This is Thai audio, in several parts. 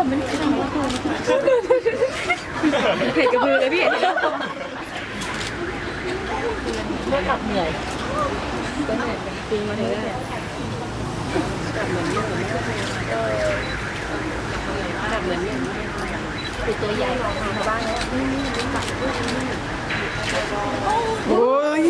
แต่มันขำเผ็ดกระพือเลยพี่เมื่อกลับเหนื่อยก็เหนื่อยจริงมาถึงได้กลับเหมือนเนี่ยกลับเหมือนเนี่ยคือตัวใหญ่ของชาวบ้านแล้วโอ้ย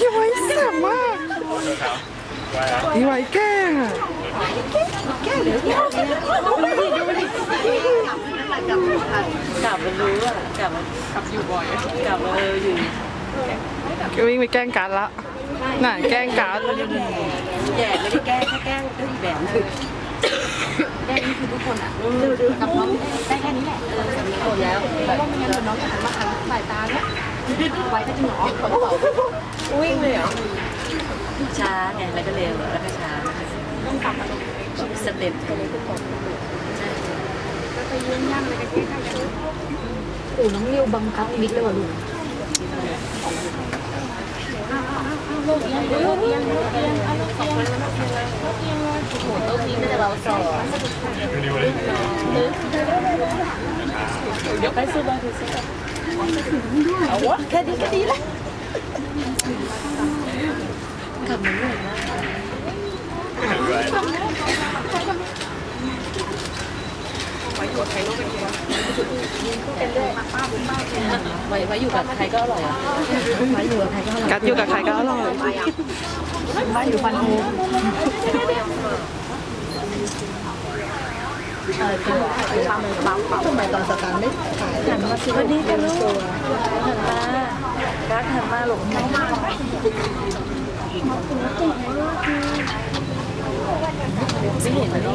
ยี่ไว้แสบมากยี่ไว้แกล้ งอะกลับมันรู้อะกลับมันกลับอยู่บ่อยกลับมาเอออยู่วิ่งไปแกล้งการดละน่ะแกล้งการดแย่ไม่ได้แกล้งแค่แกล้งก็อีกแบบนึงแกล้งนี่คือทุกคนอะกับน้องได้แค่นี้แหละเออสำนึกหมดแล้วเพราะว่าไม่งั้นเดี๋ยวน้องจะหันมาหันสายตาเนี่ยไว้ก็จะหนอวิ่งเลยเหรอช้าไงแล้วก็เร็วแล้วก็ช้าต้องกลับมาสเต็ปกันเลยทุกคนใช่ โอ้น้องนิวบังคับมิดเลยว่ะลูกโต๊ะนี้ไม่ได้เราสอนเดี๋ยวไปซื้อมาถือซื้อเอาวะแค่นี้ก็ดีล้วกลับมาเหนื่อยมาก ไว้ไว้อยู่กับใครก็อร่อยอะไว้อยู่กับใครก็อร่อยการดอยู่กับใครก็อร่อยบ้านอยู่ฟันโฮมทำไมตอนสตาร์ไม่ขายหันมาสิวันนี้กันลูกหันมาการหันมาหลงน้องมาไม่เห็นเลย